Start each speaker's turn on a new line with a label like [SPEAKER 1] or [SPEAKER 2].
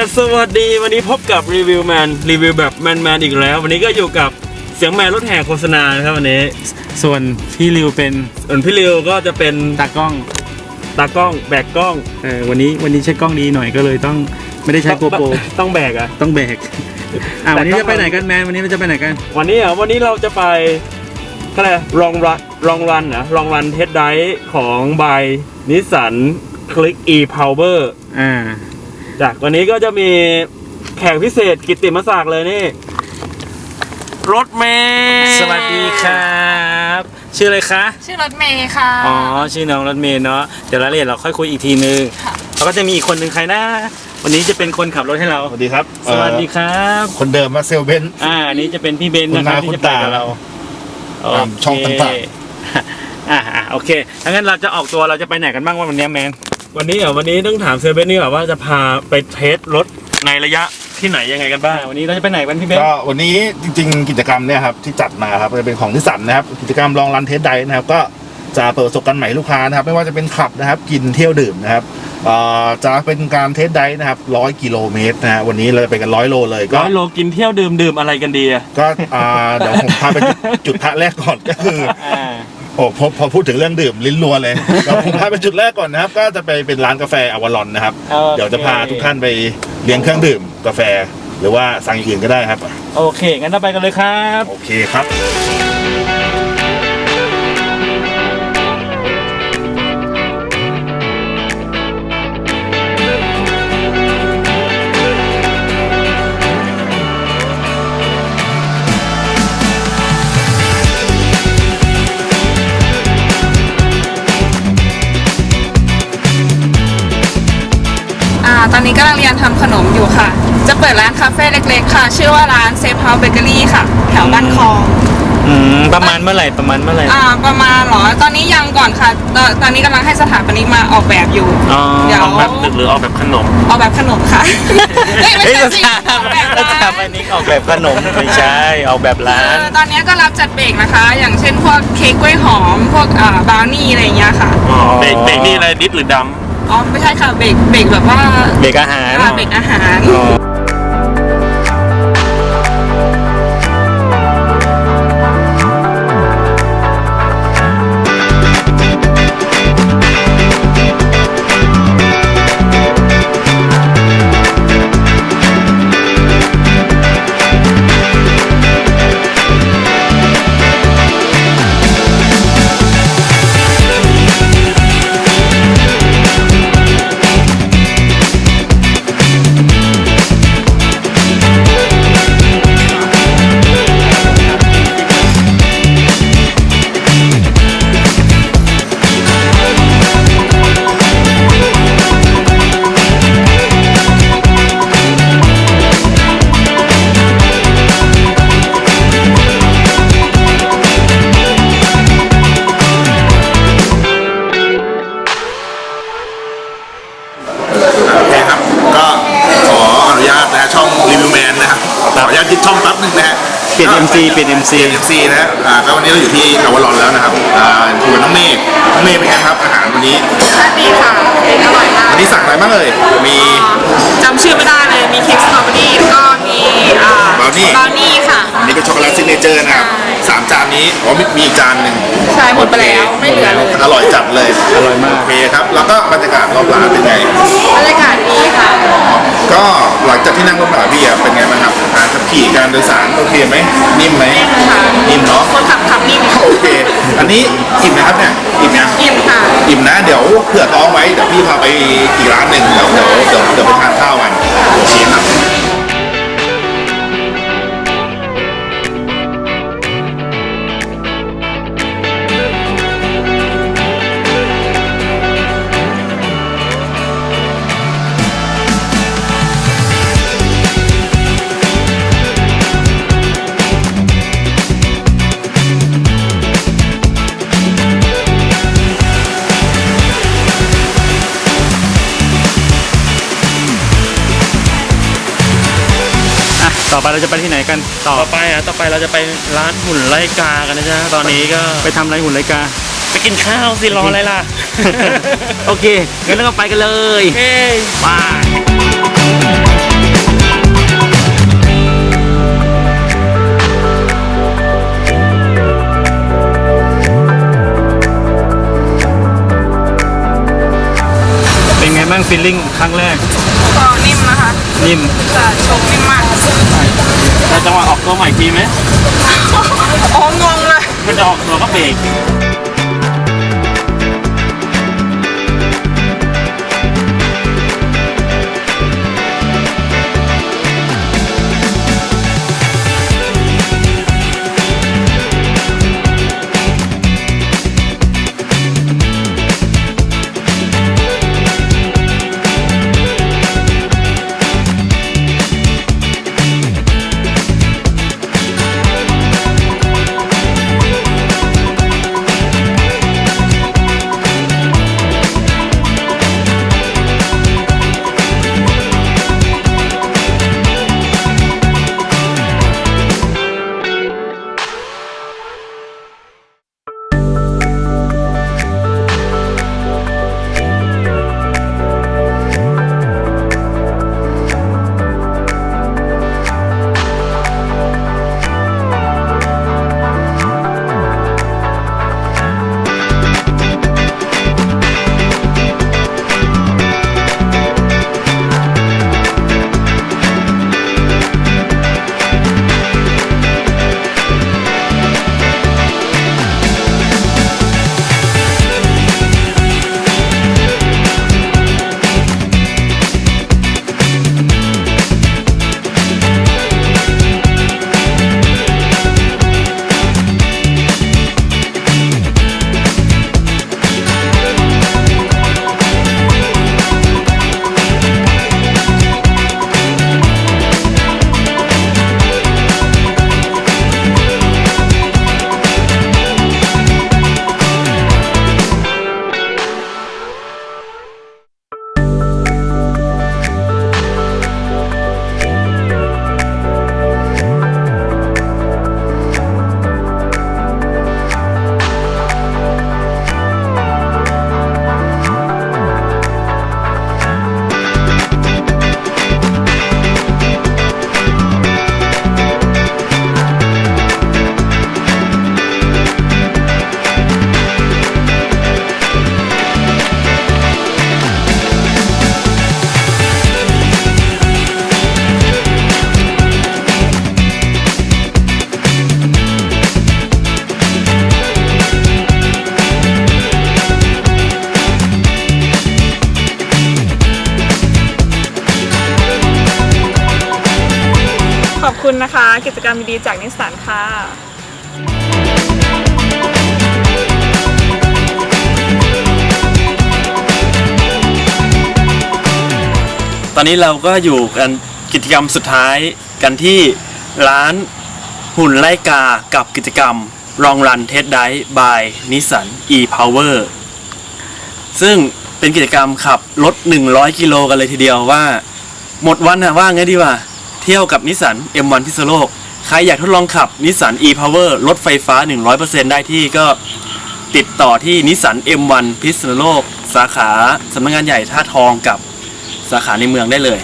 [SPEAKER 1] ดัสวัสดีวันนี้พบกับรีวิวแมนรีวิวแบบแมนแมนอีกแล้ว วันนี้ก็อยู่กับเสียงแมนรถแห่โฆษณานะครับวันนี้
[SPEAKER 2] ส่วนพี่ริวเป็น
[SPEAKER 1] ส่วนพี่ริวก็จะเป็น
[SPEAKER 2] ตากล้อง
[SPEAKER 1] ตากล้องแบกกล้อง
[SPEAKER 2] เออวันนี้วันนี้ใช้กล้องดีหน่อยก็เลยต้องไม่ได้ใช้โกโปร
[SPEAKER 1] ต้องแบกอะ
[SPEAKER 2] ต้องแบกอะ
[SPEAKER 1] แต่
[SPEAKER 2] วันนี้
[SPEAKER 1] ต้อง
[SPEAKER 2] จะไปไหนกันแมนวันนี้เราจะไปไหนกัน
[SPEAKER 1] วันนี้อะวันนี้เราจะไปก็เลยลองรันลองรันนะลองรันเทสไดของบายนิสสันคลิก e power
[SPEAKER 2] อ่า
[SPEAKER 1] จากวันนี้ก็จะมีแขกพิเศษกิตติมศักดิ์เลยนี่ รถเมย์
[SPEAKER 2] สวัสดีครับ ชื่ออะไรคะ
[SPEAKER 3] ชื่อรถเมย์ค่ะ
[SPEAKER 2] อ๋อ ชื่อน้องรถเมย์เนาะ เดี๋ยวรายละเอียดเราค่อยคุยอีกทีนึง
[SPEAKER 3] ค่ะ
[SPEAKER 2] แล้วก็จะมีอีกคนหนึ่งใครนะ วันนี้จะเป็นคนขับรถให้เรา
[SPEAKER 4] สวัสดีครับ
[SPEAKER 2] สวัสดีครับ
[SPEAKER 4] เอ่อคนเดิมมาเซลเบน
[SPEAKER 2] อ่าอันนี้จะเป็นพี่เบนซ์
[SPEAKER 4] คุณ
[SPEAKER 2] นะครับ
[SPEAKER 4] น้า
[SPEAKER 2] ที่
[SPEAKER 4] คุณ
[SPEAKER 2] จะไปกับ
[SPEAKER 4] ตา
[SPEAKER 2] เรา
[SPEAKER 4] ตามช่องต่าง
[SPEAKER 2] ๆอ่าอ่าโอเคถ้างั้นเราจะออกตัวเราจะไปไหนกันบ้างวันนี้แมน
[SPEAKER 1] วันนี้อะวันนี้ต้องถามเซเว่นนี่ก่อนว่าจะพาไปเทสรถในระยะที่ไหนยังไงกันบ้าง
[SPEAKER 2] อ่าวันนี้เราจะไปไหนกันพี่เบนซ์
[SPEAKER 4] ก็วันนี้จริง ๆ กิจกรรมเนี่ยครับที่จัดมาครับจะเป็นของนิสสันนะครับกิจกรรมลองรันเทสไดนะครับก็จะเปิดประสบการณ์ใหม่ให้ลูกค้านะครับไม่ว่าจะเป็นขับนะครับกินเที่ยวดื่มนะครับเอ่อจะเป็นการเทสไดนะครับร้อยกิโลเมตรนะฮะวันนี้เราจะไปกันร้อยโลเลยก็
[SPEAKER 1] ร้อยโลกินเที่ยวดื่มดื่มอะไรกันดีอะ
[SPEAKER 4] ก็อ่าเดี๋ยวผมพาไปจุดจุดพระแรกก่อนก็คือ
[SPEAKER 2] อ่า
[SPEAKER 4] โอ้พอพอพูดถึงเรื่องดื่มลิ้นรัวเลยเดี๋ยวผมพาไปจุดแรกก่อนนะครับ ก็จะไปเป็นร้านกาแฟอวารอนนะครับ
[SPEAKER 2] โอเค
[SPEAKER 4] เดี๋ยวจะพาทุกท่านไปเลี้ยงเครื่องดื่มกาแฟ หรือว่าสั่งอย่างอื่นก็ได้ครับ
[SPEAKER 2] โอเค งั้นเราไปกันเลยครับ
[SPEAKER 4] โอเคครับ
[SPEAKER 3] อ่า ตอนนี้กำลังเรียนทำขนมอยู่ค่ะ จะเปิดร้านคาเฟ่เล็กๆ ค่ะ ชื่อว่าร้านเซฟเฮาส์เบเกอรี่ค่ะ แถวบ้านคลอง
[SPEAKER 2] อืมประมาณเมื่อไหร่ประมาณเมื่อไหร่
[SPEAKER 3] อ่าประมาณเหรอ ตอนนี้ยังก่อนค่ะ ตอนตอนนี้กำลังให้สถาปนิกมาออกแบบอยู่
[SPEAKER 2] อ๋อ
[SPEAKER 3] เดี๋ยว
[SPEAKER 1] ออกแบบตึกหรือออกแบบขนม
[SPEAKER 3] ออกแบบขนมค่ะเอ้ยไม่
[SPEAKER 2] เฮ้ย
[SPEAKER 3] ใช่
[SPEAKER 2] ส
[SPEAKER 3] สิ
[SPEAKER 2] ถา
[SPEAKER 3] ออกแบบ
[SPEAKER 2] ส
[SPEAKER 3] ร้า
[SPEAKER 2] ถานปนิกออกแบบขนมไม่ใช่ออกแบบ
[SPEAKER 3] เอ
[SPEAKER 2] ร้าน
[SPEAKER 3] อตอนนี้ก็รับจัดเบรกนะคะ อย่างเช่นพวกเค้กกล้วยหอม พวกอ่าบราวนี่อะไรอย่างเงี้ยค่ะ
[SPEAKER 1] อ๋อเบรกเบรกนี่อะไรดิสหรือด
[SPEAKER 3] อ๋อไม่ใช่ค่ะเบรกเบรกแบบว่า
[SPEAKER 2] เบรกอาหาร
[SPEAKER 3] อ่าเบรกอาหาร
[SPEAKER 2] อ๋อ MC เปลี่ยน MC
[SPEAKER 4] เปลี่ยน MC นะฮะอ่าก็วันนี้เราอยู่ที่อวารอนแล้วนะครับอ่าอยู่กับน้องเมฆน้องเมฆเป็นไงครับอาหารวันนี้
[SPEAKER 3] ดีค่ะอร่อยมาก
[SPEAKER 4] วันนี้สั่งอะไรบ้างเอ่ยมี
[SPEAKER 3] จำชื่อไม่ได้เลย มีเค้กสตรอเบอรี่แล้วก็มีอ่า
[SPEAKER 4] บราวนี่
[SPEAKER 3] บราวนี่ค่ะ
[SPEAKER 4] อันนี้ เป็นช็อกโกแลตซิกเนเจอร์นะครับสามจานนี้อ๋อมีมีอีกจานหนึ่ง
[SPEAKER 3] ใช่หมดไปแล้วไม่เหลือเลย
[SPEAKER 4] อร่อยจัดเลยอร่อยมาก โอเคครับ แล้วก็บรรยากาศรอบร้านเป็นไง
[SPEAKER 3] บรรยากาศดีค่ะ
[SPEAKER 4] ก็หลังจากที่นั่งรถมาพี่อะเป็นไงบ้างครับการขับขี่การโดยสารโอเคไหมนิ่มไหม
[SPEAKER 3] ค่ะ
[SPEAKER 4] นิ่มเนาะ
[SPEAKER 3] คนขับขับนิ่ม
[SPEAKER 4] โอเค อันนี้อิ่มนะครับเนี่ยอิ่มยัง
[SPEAKER 3] อิ่มค่ะ
[SPEAKER 4] อิ่มนะเดี๋ยวเผื่อท้องไว้เดี๋ยวพี่พาไปอีกร้านหนึ่งเดี๋ยวเดี๋ยวเดี๋ยวเดี๋ยวไปทานข้าวกันโอเคครับ
[SPEAKER 2] ต่อไปเราจะไปที่ไหนกันต่อ
[SPEAKER 1] ตอไปอะต่อไปเราจะไปร้านหุ่นไลกากันนะจ๊ะตอนนี้ก็
[SPEAKER 2] ไปทำอะไรหุ่นไลกา
[SPEAKER 1] ไปกินข้าวสิรออะไรล่ะ
[SPEAKER 2] โอเคงั้นเราก็ไปกันเลย
[SPEAKER 1] เฮ้ยไปเป็นไง
[SPEAKER 2] บ้างฟีลลิ่งครั้งแรก
[SPEAKER 3] นะคะ
[SPEAKER 2] นิ่ม
[SPEAKER 3] จะชมนิ่มมาก
[SPEAKER 2] แล้วจังหวะออกตัวใหม่อีกทีไหม
[SPEAKER 3] โอ้งงเลย
[SPEAKER 2] มันจะออกตัวก็เบรก
[SPEAKER 3] นะคะ กิจกรรมดีๆจากนิสสันค่ะ
[SPEAKER 1] ตอนนี้เราก็อยู่กันกิจกรรมสุดท้ายกันที่ร้านหุ่นไล่กากับกิจกรรม Long Run Test Drive by Nissan e-Power ซึ่งเป็นกิจกรรมขับรถ 100 กิโลกันเลยทีเดียวว่า หมดวันนะว่าไงดีว่า เที่ยวกับนิสสัน M1 พิษณุโลก ใครอยากทดลองขับนิสสัน e-Power รถไฟฟ้า 100%ได้ที่ก็ติดต่อที่นิสสัน M1 พิษณุโลก สาขาสำนักงานใหญ่ท่าทองกับสาขาในเมืองได้เลย